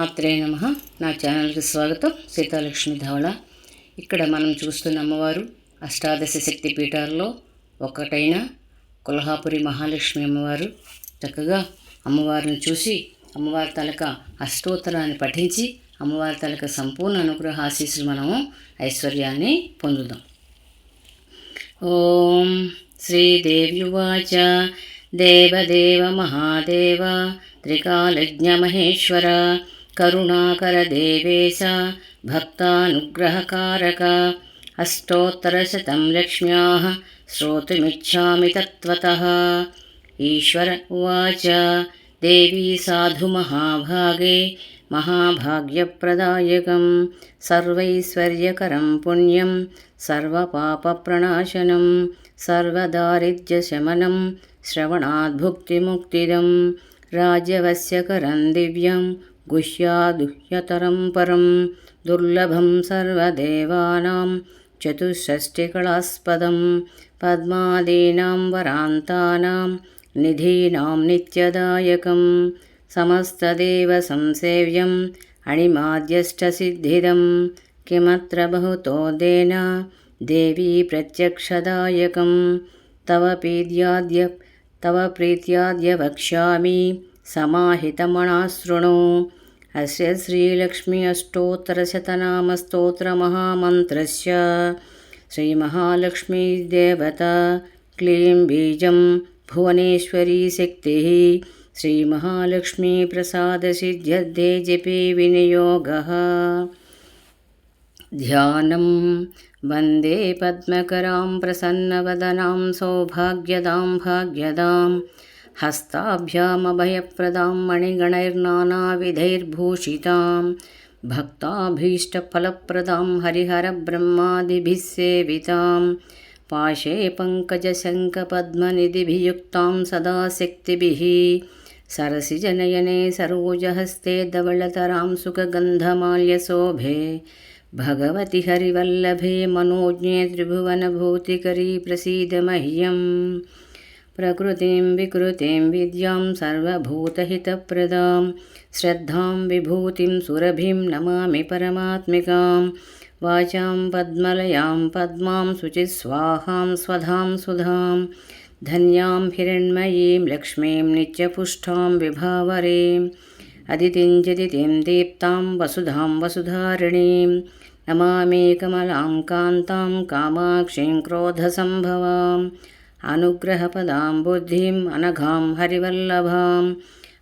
మాత్రే నమ. నా ఛానల్కి స్వాగతం సీతాలక్ష్మి ధవళ. ఇక్కడ మనం చూస్తున్న అమ్మవారు అష్టాదశ శక్తి పీఠాల్లో ఒకటైన కొల్హాపురి మహాలక్ష్మి అమ్మవారు. చక్కగా అమ్మవారిని చూసి అమ్మవారి తలక అష్టోత్తరాన్ని పఠించి అమ్మవారి తలక సంపూర్ణ అనుగ్రహ ఆశీస్సులు మనము ఐశ్వర్యాన్ని పొందుదాం. ఓం శ్రీదేవ్యువాచ దేవదేవ మహాదేవ. త్రికాలజ్ఞ మహేశ్వర. దేవేశ భక్తానుగ్రహకారక అష్టోత్తరశతం లక్ష్మ్యా శ్రోతుమిచ్చామి తత్వతः. ఈశ్వర ఉవాచ దేవీ సాధు మహాభాగే మహాభాగ్యప్రదాయకం సర్వైశ్వర్యకరం పుణ్యం సర్వపాపప్రణాశనం సర్వదారిద్ర్యశమనం శ్రవణాద్భుక్తిముక్తిదం రాజ్యవస్యకరం దివ్యం गुह्यादुह्यतरं परं दुर्लभं सर्वदेवानां चतुष्षष्टिकलास्पदं पद्मादीनां वरान्तानां निधीनां नित्यदायकं समस्तदेवसंसेव्यम् अणिमाद्यष्टसिद्धिदं किमत्र बहुतोदेन देवी प्रत्यक्षदायकं तव पीद्याद्य तव प्रीत्याद्य वक्ष्यामि समाहितमणासृणु अस्य श्रीलक्ष्मी अष्टोत्तरशतनामस्तोत्रमहामन्त्रस्य श्रीमहालक्ष्मीदेवता क्लीं बीजं भुवनेश्वरी शक्तिः श्रीमहालक्ष्मीप्रसादसिद्ध्यर्थे जपे विनियोगः ध्यानं वंदे पद्मकरां प्रसन्नवदनां सौभाग्यदां भाग्यदां हस्ताभ्यामभयप्रदां मणिगणैर्नानाविधैर्भूषितां भक्ताभीष्टफलप्रदां हरिहरब्रह्मादिभिः सेवितां पाशे पङ्कजशङ्खपद्मनिधिभियुक्तां सदा शक्तिभिः सरसिजनयने सरोजहस्ते धवलतरां सुखगन्धमाल्यशोभे, भगवति हरिवल्लभे मनोज्ञे त्रिभुवनभूतिकरी प्रसीद मह्यम् प्रकृतिं विकृतिं विद्यां सर्वभूतहितप्रदां, श्रद्धां विभूतिं सुरभिं नमामि परमात्मिकां, वाचां पद्मलयां, पद्मां शुचिस्वाहां, स्वधां सुधां, धन्यां हिरण्मयीं, लक्ष्मीं नित्यपुष्टां विभावरीम् अदितिं जदितिं दीप्तां वसुधां वसुधारिणीं, नमामि कमलां कान्तां, कामाक्षीं क्रोधसम्भवाम् అనుగ్రహపదాం బుద్ధిం అనఘాం హరివల్లభాం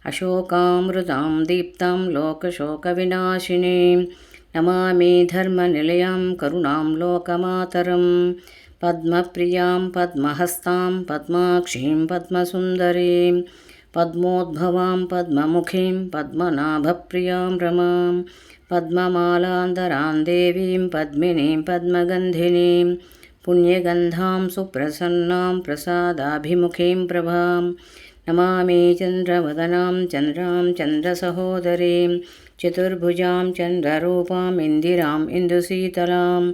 అశోకామృతాం దీప్తాం లోకశోకవినాశినీం. నమామి ధర్మనిలయాం కరుణాం లోకమాతరం. పద్మప్రియాం పద్మహస్తాం పద్మాక్షీం పద్మసుందరీం. పద్మోద్భవాం పద్మముఖీం పద్మనాభప్రియాం రమాం. పద్మమాలాంతరాం దేవీం పద్మినీం పద్మగంధినీం. पुण्यगन्धां सुप्रसन्नां प्रसादाभिमुखीं प्रभां। नमामि चन्द्रवदनां, चन्द्रां चन्द्रसहोदरीं, चतुर्भुजां चन्द्ररूपाम् इन्दिराम् इन्दुशीतलाम्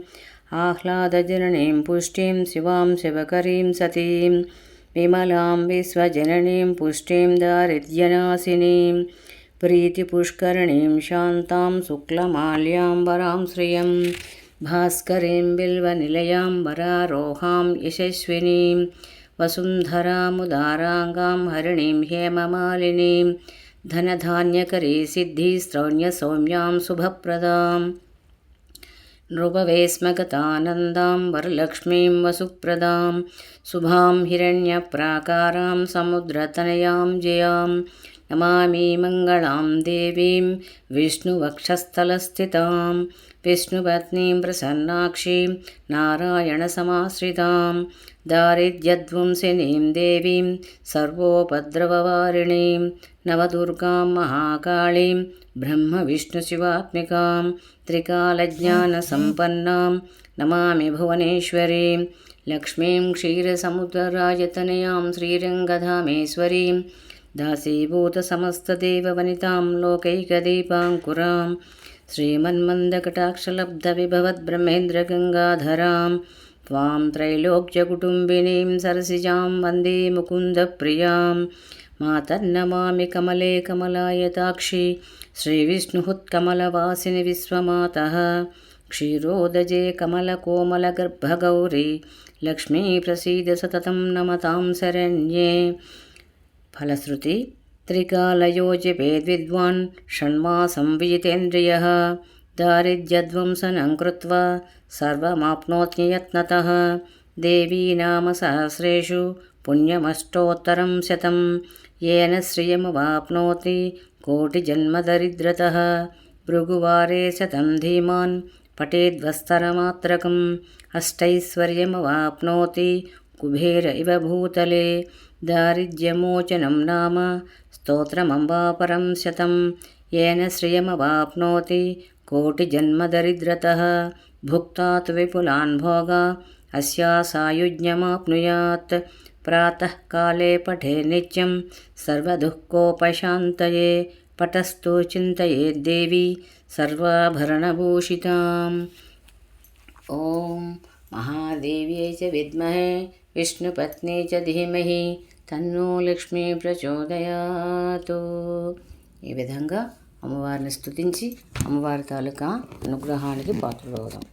आह्लादजननीं पुष्टिं शिवां शिवकरीं सतीं, विमलां विश्वजननीं पुष्टिं दारिद्र्यनाशिनीं, प्रीतिपुष्करणीं शान्तां शुक्लमाल्यां वरां श्रियं भास्करीं बिल्वनिलयां वरारोहां यशस्विनीं वसुन्धरामुदाराङ्गां हरिणीं हेममालिनीं धनधान्यकरी सिद्धिस्त्रौण्यसौम्यां शुभप्रदाम् नृपवेस्मगतानन्दां वरलक्ष्मीं वसुप्रदां शुभां हिरण्यप्राकारां समुद्रतनयां जयां नमामि मङ्गलां देवीं विष्णुवक्षस्थलस्थितां विष्णुपत्नीं प्रसन्नाक्षीं नारायणसमाश्रितां दारिद्र्यध्वंसिनीं देवीं सर्वोपद्रववारिणीं नवदुर्गां महाकाळीं ब्रह्मविष्णुशिवात्मिकां त्रिकालज्ञानसम्पन्नां नमामि भुवनेश्वरीं लक्ष्मीं क्षीरसमुद्रराजतनयां श्रीरङ्गधामेश्वरीं दासीभूतसमस्तदेववनितां लोकैकदीपाङ्कुरां श्रीमन्मन्दकटाक्षलब्धविभवद्ब्रह्मेन्द्रगङ्गाधरां त्वां त्रैलोक्यकुटुम्बिनीं सरसिजां वन्दे मुकुन्दप्रियां मातर्नमामि कमले कमलायताक्षि श्रीविष्णुहुत्कमलवासिनि विश्वमातः क्षीरोदजे कमलकोमलगर्भगौरी लक्ष्मीप्रसीद सततं नमतां शरण्ये ఫలశ్రుతి త్రికాలయోజిపేద్విద్వాన్ షణ్మాసం విజితేంద్రియः దారిద్ర్యధ్వంసనం కృత్వా సర్వమాప్నోత్యయత్నత దేవీనామసహస్రేషు పుణ్యమష్టోత్తరం శతం ఏన శ్రియమువాప్నోతి కోటిజన్మదరిద్రత భృగువారే శతం ధీమాన్ పటేద్వస్తరమాత్రకం అష్టైశ్వర్యమవాప్నోతి కుబేర ఇవ భూతలే दारिद्र्यमोचनं नाम स्तोत्रमम्बापरं शतं येन श्रियमवाप्नोति कोटिजन्मदरिद्रतः। भुक्ता विपुलान् भोगा अस्या सायुज्यमाप्नुयात् प्रातःकाले पठे नित्यं सर्वदुःखोपशान्तये, पटस्तु चिन्तयेद्देवी सर्वाभरणभूषिताम्। ॐ महादेव्यै च विद्महे విష్ణుపత్ని చ ధీమహి తన్ను లక్ష్మి ప్రచోదయాతు ఈ విధంగా అమ్మవారిని స్థుతించి అమ్మవారి తాలూకా అనుగ్రహానికి పాత్రలవుదాం